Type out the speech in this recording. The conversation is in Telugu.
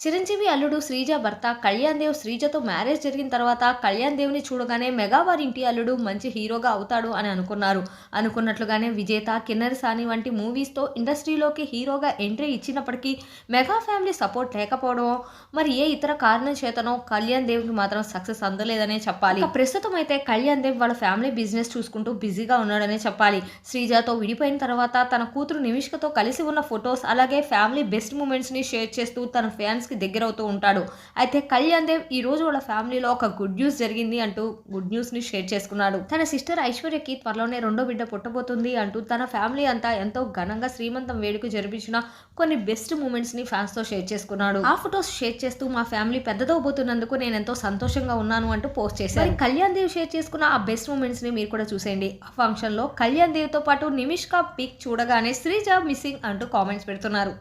చిరంజీవి అల్లుడు శ్రీజ భర్త కళ్యాణ్ దేవ్ శ్రీజతో మ్యారేజ్ జరిగిన తర్వాత కళ్యాణ్ దేవ్ని చూడగానే మెగా వారి ఇంటి అల్లుడు మంచి హీరోగా అవుతాడు అని అనుకున్నారు. అనుకున్నట్లుగానే విజేత కిన్నరి సాని వంటి మూవీస్తో ఇండస్ట్రీలోకి హీరోగా ఎంట్రీ ఇచ్చినప్పటికీ మెగా ఫ్యామిలీ సపోర్ట్ లేకపోవడం మరి ఏ ఇతర కారణం చేతనో కళ్యాణ్ దేవ్కి మాత్రం సక్సెస్ అందలేదనే చెప్పాలి. ప్రస్తుతం అయితే కళ్యాణ్ దేవ్ వాళ్ళ ఫ్యామిలీ బిజినెస్ చూసుకుంటూ బిజీగా ఉన్నాడనే చెప్పాలి. శ్రీజతో విడిపోయిన తర్వాత తన కూతురు నిమిష్కతో కలిసి ఉన్న ఫొటోస్ అలాగే ఫ్యామిలీ బెస్ట్ మూమెంట్స్ని షేర్ చేస్తూ తన ఫ్యాన్స్ ఫ్యాన్స్కి దగ్గర అవుతూ ఉంటాడు. అయితే కళ్యాణ్ దేవ్ ఈ రోజు వాళ్ళ ఫ్యామిలీలో ఒక గుడ్ న్యూస్ జరిగింది అంటూ గుడ్ న్యూస్ని షేర్ చేసుకున్నాడు. తన సిస్టర్ ఐశ్వర్యకి త్వరలోనే రెండో బిడ్డ పుట్టబోతుంది అంటూ తన ఫ్యామిలీ అంతా ఎంతో ఘనంగా శ్రీమంతం వేడుక జరిపించిన కొన్ని బెస్ట్ మూమెంట్స్ని ఫ్యాన్స్తో షేర్ చేసుకున్నాడు. ఆ ఫొటోస్ షేర్ చేస్తూ మా ఫ్యామిలీ పెద్దదవబోతున్నందుకు నేను ఎంతో సంతోషంగా ఉన్నాను అంటూ పోస్ట్ చేశారు. కళ్యాణ్ దేవ్ షేర్ చేసుకున్న ఆ బెస్ట్ మూమెంట్స్ని మీరు కూడా చూసేయండి. ఆ ఫంక్షన్లో కళ్యాణ్ దేవ్తో పాటు నిమిష్కా పిక్ చూడగానే శ్రీజ మిస్సింగ్ అంటూ కామెంట్స్ పెడుతున్నారు.